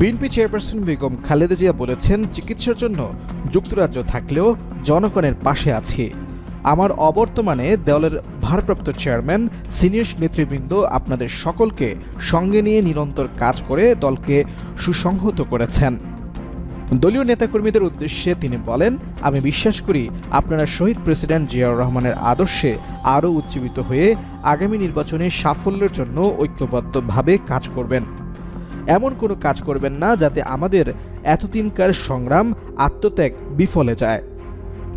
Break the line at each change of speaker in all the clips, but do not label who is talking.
BNP chairperson Begum Khaleda Zia বলেছেন, চিকিৎসার জন্য যুক্তরাজ্য থাকলেও জনগণের পাশে আছি। আমার অবর্তমানে দলের ভারপ্রাপ্ত চেয়ারম্যান, সিনিয়র নেতৃবৃন্দ আপনাদের সকলকে সঙ্গে নিয়ে নিরন্তর কাজ করে দলকে সুসংহত করেছেন। দলীয় নেতাকর্মীদের উদ্দেশ্যে তিনি বলেন, আমি বিশ্বাস করি আপনারা শহীদ প্রেসিডেন্ট জিয়াউর রহমানের আদর্শে আরও উজ্জীবিত হয়ে আগামী নির্বাচনে সাফল্যের জন্য ঐক্যবদ্ধভাবে কাজ করবেন। এমন কোনো কাজ করবেন না যাতে আমাদের এতদিনকার সংগ্রাম আত্মত্যাগ বিফলে যায়।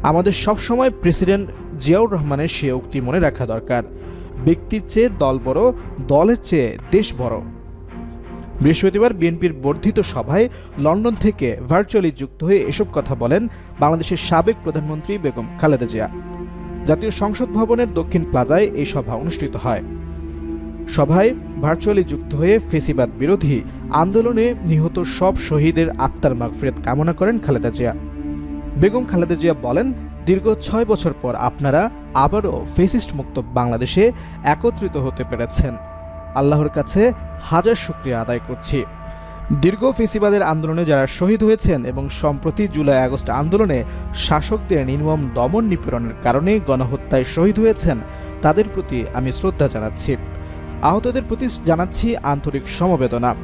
আমাদের সবসময় প্রেসিডেন্ট জিয়াউর রহমানের সে উক্তি মনে রাখা দরকার। ব্যক্তির চেয়ে দল বড়, দলের চেয়ে দেশ বড়। বৃহস্পতিবার বিএনপির বর্ধিত সভায় লন্ডন থেকে ভার্চুয়ালি যুক্ত হয়ে এসব কথা বলেন বাংলাদেশের সাবেক প্রধানমন্ত্রী বেগম খালেদা জিয়া। জাতীয় সংসদ ভবনের দক্ষিণ প্লাজায় এই সভা অনুষ্ঠিত হয়। সভায় ভার্চুয়ালি যুক্ত হয়ে ফেসিবাদ বিরোধী আন্দোলনে নিহত সব শহীদের আত্মার মাগফিরাত কামনা করেন খালেদা জিয়া। বেগম খালেদা জিয়া বলেন, দীর্ঘ ছয় বছর পর আপনারা আবারও ফেসিস্ট মুক্ত বাংলাদেশে একত্রিত হতে পেরেছেন। আল্লাহর কাছে হাজার শুক্রিয়া আদায় করছি। দীর্ঘ ফেসিবাদের আন্দোলনে যারা শহীদ হয়েছেন এবং সম্প্রতি জুলাই আগস্ট আন্দোলনে শাসকদের নির্মম দমন নিপীড়নের কারণে গণহত্যায় শহীদ হয়েছেন, তাদের প্রতি আমি শ্রদ্ধা জানাচ্ছি। আহতদের প্রতি জানাচ্ছি আন্তরিক সমবেদনা।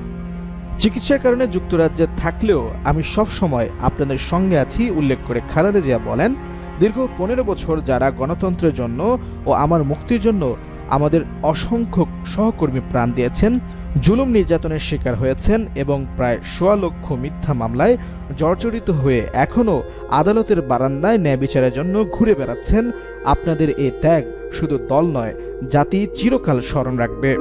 চিকিৎসার কারণে যুক্তরাজ্যে থাকলেও আমি সব সময় আপনাদের সঙ্গে আছি, উল্লেখ করে খালেদা জিয়া বলেন, দীর্ঘ পনেরো বছর যারা গণতন্ত্রের জন্য ও আমার মুক্তির জন্য আমাদের অসংখ্য সহকর্মী প্রাণ দিয়েছেন, জুলুম নির্যাতনের শিকার হয়েছেন এবং প্রায় সোয়া লক্ষ মিথ্যা মামলায় জর্জরিত হয়ে এখনও আদালতের বারান্দায় ন্যায় বিচারের জন্য ঘুরে বেড়াচ্ছেন। আপনাদের এ ত্যাগ শুধু দল নয়, জাতি চিরকাল স্মরণ রাখবে।